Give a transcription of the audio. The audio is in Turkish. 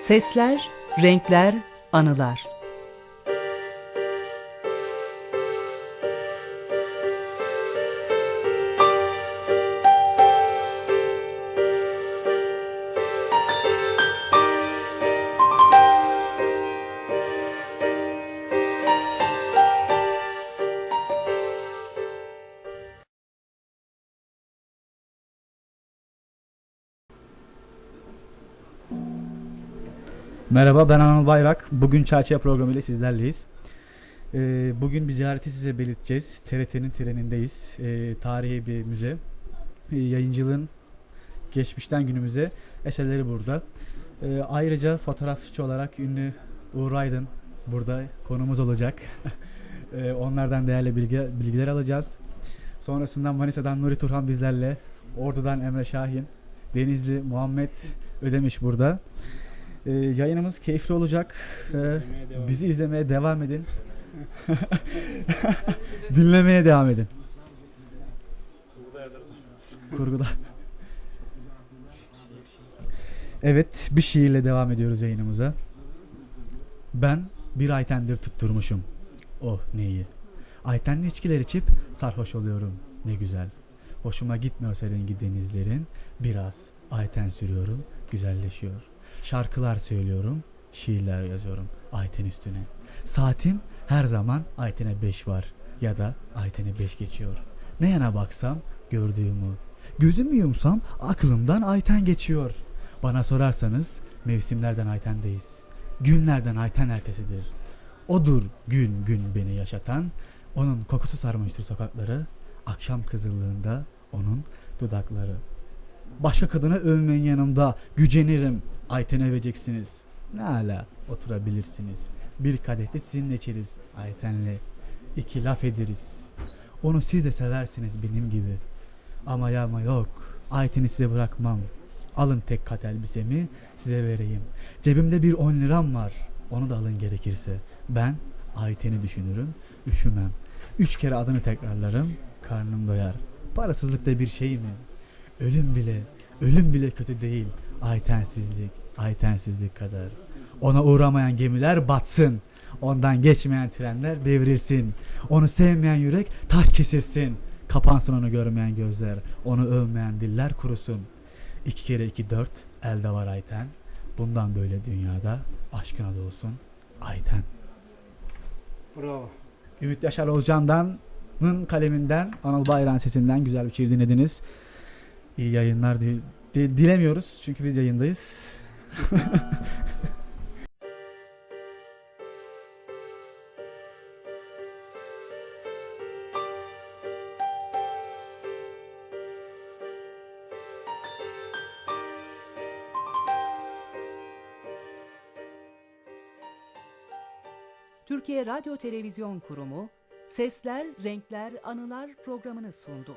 Sesler, renkler, anılar. Merhaba ben Anıl Bayrak. Bugün Çerçeve programı ile sizlerleyiz. Ee, bugün bir ziyareti size belirteceğiz. TRT'nin trenindeyiz. Ee, tarihi bir müze. Ee, yayıncılığın geçmişten günümüze eserleri burada. Ee, ayrıca fotoğrafçı olarak ünlü Uğur Aydın burada konumuz olacak. Ee, onlardan değerli bilgi, bilgiler alacağız. Sonrasından Manisa'dan Nuri Turhan bizlerle. Ordu'dan Emre Şahin. Denizli Muhammed Ödemiş burada. Ee, yayınımız keyifli olacak. Ee, bizi izlemeye devam edin. Dinlemeye devam edin. Kurguda. Evet, bir şiirle devam ediyoruz yayınımıza. Ben bir aytendir tutturmuşum. Oh ne iyi. Aytenli içkiler içip sarhoş oluyorum. Ne güzel. Hoşuma gitmiyorsa rengi denizlerin. Biraz ayten sürüyorum. Güzelleşiyor. Şarkılar söylüyorum. Şiirler yazıyorum. Ayten üstüne. Saatim her zaman Ayten'e 5 var. Ya da Ayten'e 5 geçiyor. Ne yana baksam gördüğümü. Gözümü yumsam aklımdan Ayten geçiyor. Bana sorarsanız mevsimlerden Ayten'deyiz. Günlerden Ayten ertesidir. Odur gün gün beni yaşatan. Onun kokusu sarmıştır sokakları. Akşam kızıllığında onun dudakları. Başka kadına övmeyin yanımda. Gücenirim. Ayten öveceksiniz. Ne ala oturabilirsiniz. Bir kadehte sizinle içeriz Ayten'le. İki laf ederiz. Onu siz de seversiniz benim gibi. Ama ya ama yok. Ayten'i size bırakmam. Alın tek kat elbisemi size vereyim. Cebimde bir 10 liram var. Onu da alın gerekirse. Ben Ayten'i düşünürüm. Üşümem. Üç kere adını tekrarlarım. Karnım doyar. Parasızlık da bir şey mi? Ölüm bile, ölüm bile kötü değil. Aytensizlik, aytensizlik kadar. Ona uğramayan gemiler batsın. Ondan geçmeyen trenler devrilsin. Onu sevmeyen yürek taş kesilsin. Kapansın onu görmeyen gözler. Onu övmeyen diller kurusun. İki kere iki dört elde var Ayten. Bundan böyle dünyada aşkına dolsun Ayten. Bravo. Ümit Yaşar Olcan'dan'ın kaleminden Anıl Bayrak'ın sesinden güzel bir şiir dinlediniz. İyi yayınlar di- di- dilemiyoruz çünkü biz yayındayız. Türkiye Radyo Televizyon Kurumu Sesler, Renkler, Anılar programını sundu.